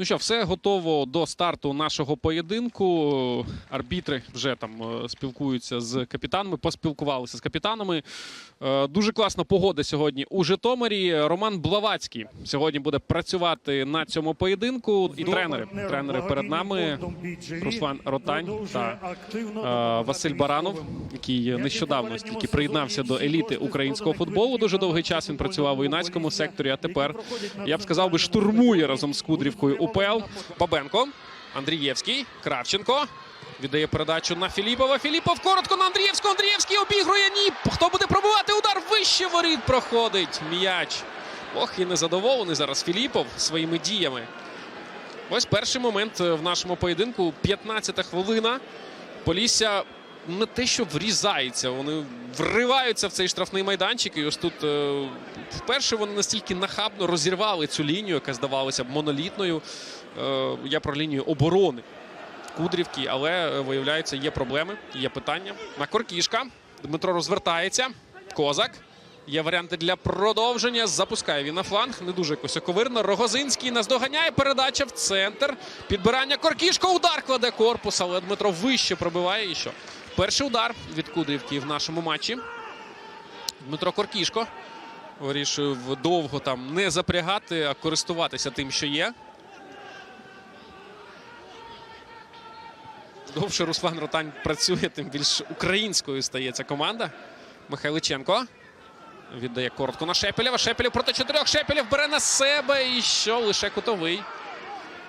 Ну що, все готово до старту нашого поєдинку. Арбітри вже там е, спілкуються з капітанами, поспілкувалися з капітанами. Е, Дуже класна погода сьогодні у Житомирі. Роман Блавацький сьогодні буде працювати на цьому поєдинку. І тренери. Тренери перед нами Руслан Ротань та е, Василь Баранов, який нещодавно тільки приєднався до еліти українського футболу. Дуже довгий час він працював у юнацькому секторі. А тепер я б сказав би штурмує разом з Кудрівкою УПЛ. Бабенко, Андрієвський, Кравченко. Віддає передачу на Філіпова. Філіпов коротко на Андрієвського. Андрієвський обігрує. Ні. Хто буде пробувати? Удар вище воріт проходить. М'яч. Ох, і незадоволений зараз Філіпов своїми діями. Ось перший момент е, в нашому поєдинку. 15-та хвилина. Полісся не те, що врізається, вони вриваються в цей штрафний майданчик. І ось тут е, вперше вони настільки нахабно розірвали цю лінію, яка здавалася б монолітною. Е, я про лінію оборони Кудрівки, але е, виявляється, є проблеми, є питання. На Коркішка. Дмитро розвертається. Козак. Є варіанти для продовження. Запускає він на фланг. Не дуже якось оковирно. Рогозинський наздоганяє. Передача в центр. Підбирання Коркішка. Удар кладе корпус, але Дмитро вище пробиває. І що? Перший удар від Кудрівки в нашому матчі. Дмитро Коркішко вирішив довго там не запрягати, а користуватися тим, що є. Довше Руслан Ротань працює, тим більш українською стає ця команда. Михайличенко віддає коротко на Шепелєва. Шепелєв проти чотирьох. Шепелєв бере на себе. І що? Лише кутовий.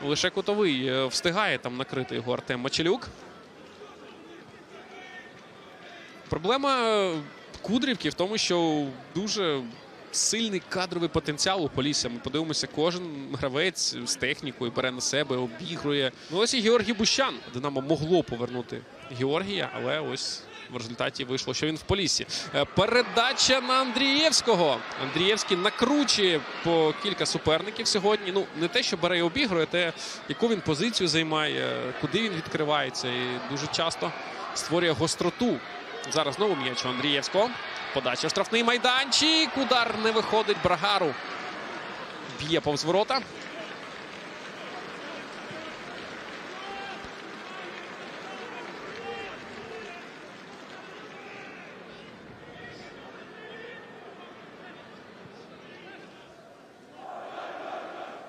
Лише кутовий е, встигає там накрити його Артем Мачелюк. Проблема е, Кудрівки в тому, що дуже сильний кадровий потенціал у Полісся. Ми подивимося, кожен гравець з технікою бере на себе, обігрує. Ну ось і Георгій Бущан. Динамо могло повернути Георгія, але ось в результаті вийшло, що він в Поліссі. Е, Передача на Андрієвського. Андрієвський накручує по кілька суперників сьогодні. Ну не те, що бере і обігрує, те, яку він позицію займає, куди він відкривається. І дуже часто створює гостроту. Зараз знову м'яч у Андрієвського. Подача штрафний майданчик. Удар не виходить Брагару. Б'є повз ворота.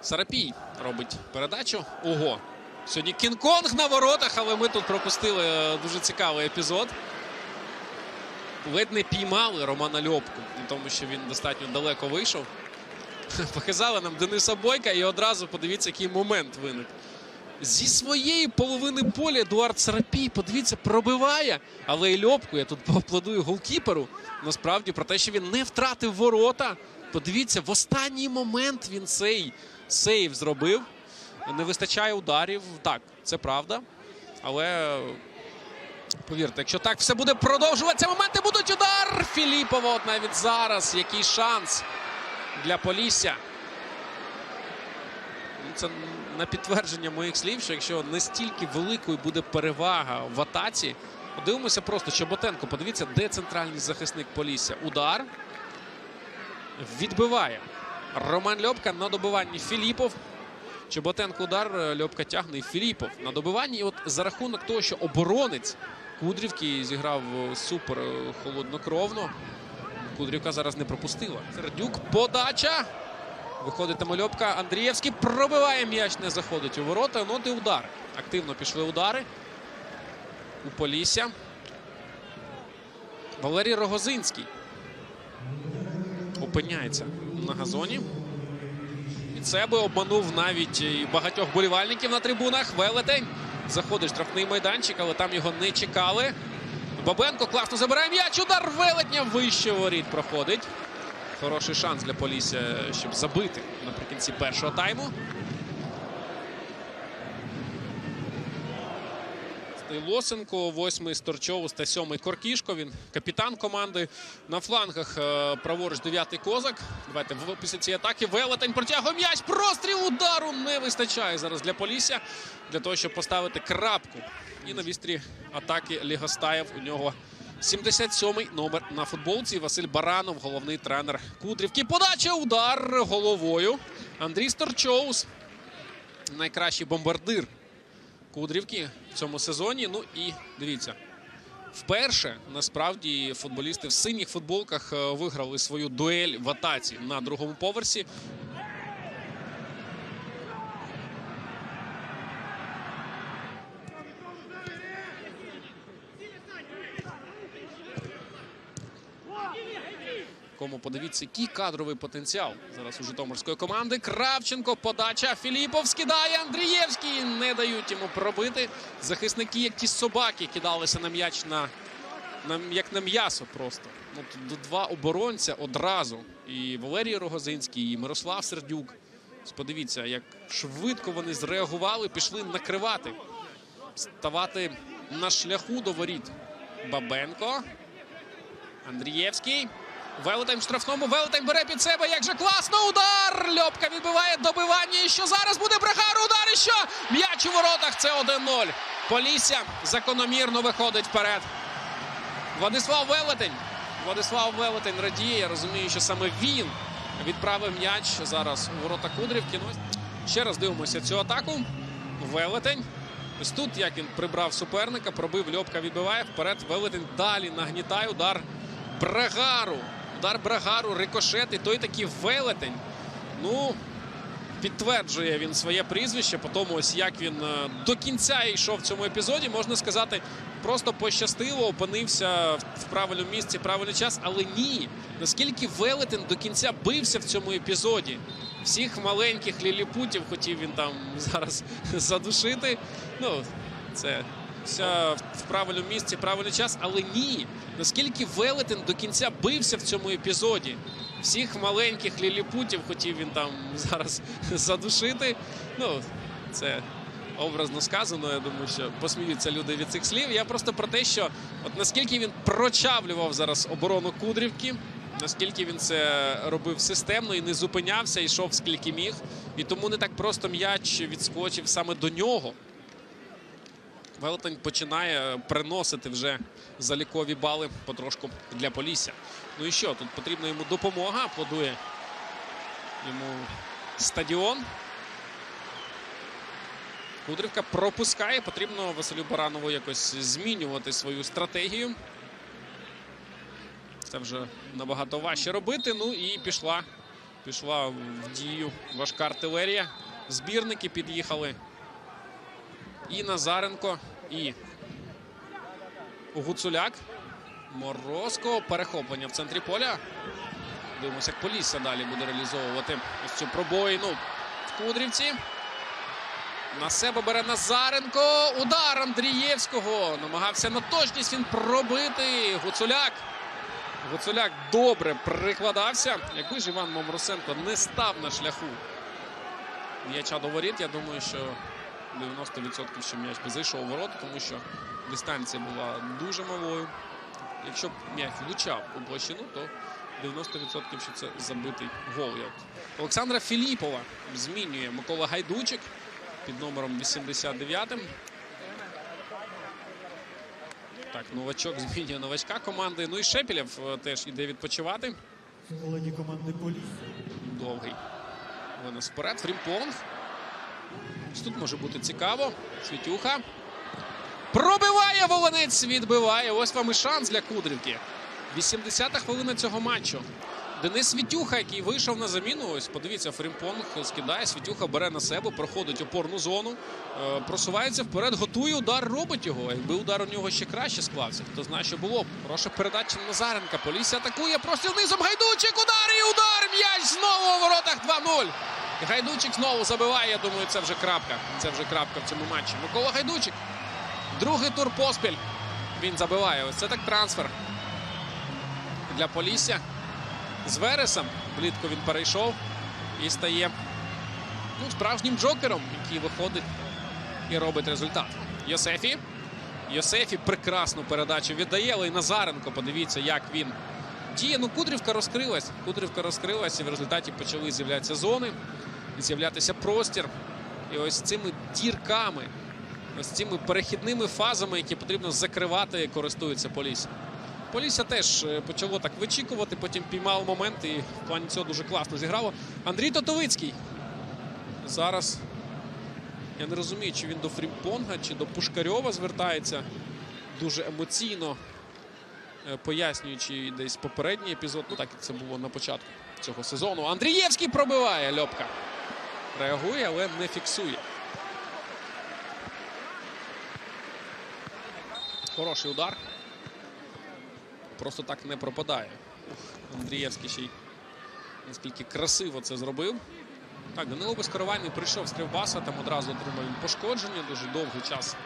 Сарапій робить передачу. Ого. Сьогодні Кінг-Конг на воротах, але ми тут пропустили е, дуже цікавий епізод. Ледь не піймали Романа Льопку, тому що він достатньо далеко вийшов. Показали нам Дениса Бойка і одразу подивіться, який момент виник. Зі своєї половини поля Едуард Сарапій, подивіться, пробиває. Але і Льопку, я тут поаплодую голкіперу. Насправді про те, що він не втратив ворота. Подивіться, в останній момент він цей сейв зробив. Не вистачає ударів. Так, це правда. Але повірте, якщо так все буде продовжуватися, моменти будуть удар Філіпова. От навіть зараз який шанс для Полісся. Ну, Це на підтвердження моїх слів, що якщо настільки великою буде перевага в атаці, подивимося просто Чоботенко. Подивіться, де центральний захисник Полісся. Удар. Відбиває. Роман Льопка на добиванні Філіпов. Чеботенко удар, Льопка тягне і Філіпов на добиванні. І от за рахунок того, що оборонець Кудрівки зіграв е, супер холоднокровно. Кудрівка зараз не пропустила. Сердюк, подача. Виходить Тамальопка. Андрієвський пробиває м'яч, не заходить у ворота. Ну, де удар. Активно пішли удари у Полісся. Валерій Рогозинський опиняється на газоні. Від себе обманув навіть багатьох болівальників на трибунах. Велетень заходить штрафний майданчик, але там його не чекали. Бабенко класно забирає м'яч. Удар велетня вище воріт проходить. Хороший шанс для Полісся, щоб забити наприкінці першого тайму. Лосенко, восьмий Сторчовус та сьомий Коркішко. Він капітан команди. На флангах е, праворуч дев'ятий козак. Давайте після цієї атаки Велетень протягує м'яч. Простріл удару не вистачає зараз для Полісся для того, щоб поставити крапку. І на вістрі атаки Лігостаєв. У нього 77-й номер на футболці. Василь Баранов, головний тренер Кудрівки. Подача, удар головою. Андрій Сторчоус найкращий бомбардир Кудрівки в цьому сезоні. Ну і дивіться. Вперше насправді футболісти в синіх футболках е, виграли свою дуель в атаці на другому поверсі. Кому подивіться, який кадровий потенціал зараз у Житомирської команди. Кравченко, подача. Філіпов скидає. Андрієвський. Не дають йому пробити. Захисники, як ті собаки, кидалися на м'яч на, на як на м'ясо просто. Ну, тут два оборонця одразу. І Валерій Рогозинський, і Мирослав Сердюк. Ось Подивіться, як швидко вони зреагували, пішли накривати, ставати на шляху до воріт. Бабенко. Андрієвський. Велетень в штрафному. Велетень бере під себе. Як же класно! Удар! Льопка відбиває добивання. І що зараз буде Брагар? Удар і що? М'яч у воротах. Це 1-0. Полісся закономірно виходить вперед. Владислав Велетень. Владислав Велетень радіє. Я розумію, що саме він відправив м'яч зараз у ворота Кудрівки. Ну, ще раз дивимося цю атаку. Велетень. Ось тут як він прибрав суперника, пробив Льопка відбиває вперед. Велетень далі нагнітає удар Брагару. Удар Брагару, рикошет і той такий велетень. Ну, підтверджує він своє прізвище. По тому, ось як він е, до кінця йшов в цьому епізоді, можна сказати, просто пощастило, опинився в правильному місці, правильний час. Але ні, наскільки велетень до кінця бився в цьому епізоді. Всіх маленьких ліліпутів хотів він там зараз задушити. Ну, це все в правильному місці, правильний час. Але ні, наскільки велетень до кінця бився в цьому епізоді. Всіх маленьких ліліпутів хотів він там зараз задушити. Ну, це образно сказано. Я думаю, що посміються люди від цих слів. Я просто про те, що от наскільки він прочавлював зараз оборону Кудрівки, наскільки він це робив системно і не зупинявся, йшов скільки міг. І тому не так просто м'яч відскочив саме до нього. Велетень починає приносити вже залікові бали потрошку для Полісся. Ну і що? Тут потрібна йому допомога. Аплодує йому стадіон. Кудрівка пропускає. Потрібно Василю Баранову якось змінювати свою стратегію. Це вже набагато важче робити. Ну і пішла, пішла в дію важка артилерія. Збірники під'їхали. І Назаренко, і Гуцуляк. Морозко. Перехоплення в центрі поля. Дивимося, як Полісся далі буде реалізовувати ось цю пробоїну в Кудрівці. На себе бере Назаренко. Удар Андрієвського. Намагався на точність він пробити. Гуцуляк. Гуцуляк добре прикладався. Якби ж Іван Момросенко не став на шляху м'яча до воріт, я думаю, що 90% що м'яч би зайшов у ворота, тому що дистанція була дуже малою. Якщо б м'яч влучав у площину, то 90% що це забитий гол. Олександра Філіпова змінює Микола Гайдучик під номером 89. Так, новачок змінює новачка команди. Ну і Шепілєв е, теж іде відпочивати. Команди. Довгий винос вперед. Фрімпонг. Тут може бути цікаво. Світюха. Пробиває Волонець, відбиває. Ось вам і шанс для Кудрівки. 80-та хвилина цього матчу. Денис Світюха, який вийшов на заміну. Ось подивіться, Фрімпонг скидає. Світюха бере на себе, проходить опорну зону, е, просувається вперед, готує удар, робить його. Якби удар у нього ще краще склався, хто знає, що було. Хороша передача Назаренка. Полісся атакує. Простір низом. Гайдучик. Удар і удар. М'яч знову у воротах 2-0. І Гайдучик знову забиває. Я думаю, це вже крапка. Це вже крапка в цьому матчі. Микола Гайдучик. Другий тур поспіль. Він забиває. Ось це так трансфер для Полісся. З Вересом влітку він перейшов і стає ну, справжнім джокером, який виходить і робить результат. Йосефі. Йосефі прекрасну передачу віддає, але і Назаренко, подивіться, як він діє. Ну, Кудрівка розкрилась. Кудрівка розкрилась, і в результаті почали з'являтися зони, з'являтися простір. І ось цими дірками, ось цими перехідними фазами, які потрібно закривати, користується Полісся. Полісся теж е, почало так вичікувати, потім піймав момент і в плані цього дуже класно зіграло. Андрій Тотовицький. Зараз Я не розумію, чи він до Фрімпонга, чи до Пушкарьова звертається дуже емоційно, е, пояснюючи десь попередній епізод, ну так як це було на початку цього сезону. Андрієвський пробиває Льопка. Реагує, але не фіксує. Хороший удар. Просто так не пропадає. Андрієвський ще й наскільки красиво це зробив. Так, Данило Безкоровайний прийшов з Кривбаса, там одразу отримав він пошкодження, дуже довгий час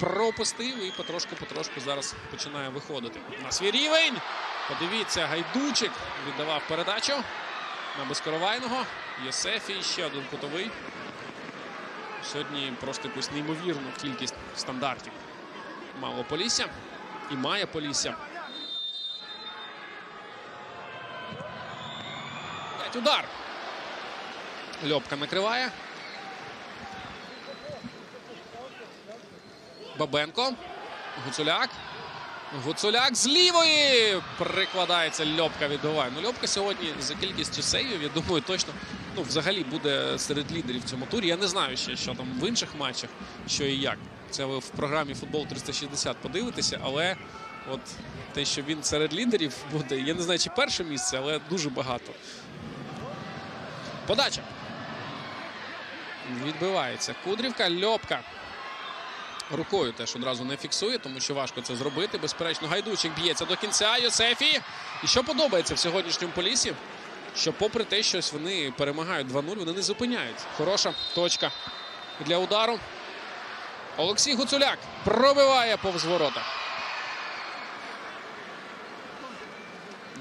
пропустив і потрошку-потрошку зараз починає виходити. На свій рівень. Подивіться, Гайдучик віддавав передачу на Безкоровайного. Єсефій ще один кутовий. Сьогодні просто якусь неймовірну кількість стандартів. Мало Полісся і має Полісся. Удар. Льопка накриває. Бабенко. Гуцуляк. Гуцуляк з лівої прикладається Льопка відбиває. Ну, Льопка сьогодні за кількістю сейвів, я думаю, точно ну, взагалі буде серед лідерів в цьому турі. Я не знаю ще, що там в інших матчах, що і як. Це ви в програмі Футбол 360 подивитеся, але от те, що він серед лідерів буде, я не знаю, чи перше місце, але дуже багато. Подача. Відбивається. Кудрівка, Льопка. Рукою теж одразу не фіксує, тому що важко це зробити. Безперечно, гайдучик б'ється до кінця. Йосефі. І що подобається в сьогоднішньому полісі? Що, попри те, що вони перемагають 2-0, вони не зупиняють. Хороша точка для удару. Олексій Гуцуляк пробиває повз ворота.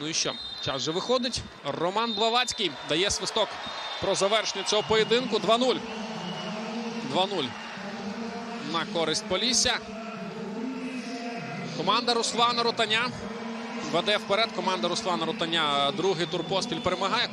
Ну і що? Час же виходить. Роман Блавацький дає свисток про завершення цього поєдинку. 2-0. 2-0 на користь Полісся. Команда Руслана Ротаня веде вперед. Команда Руслана Ротаня другий тур поспіль перемагає.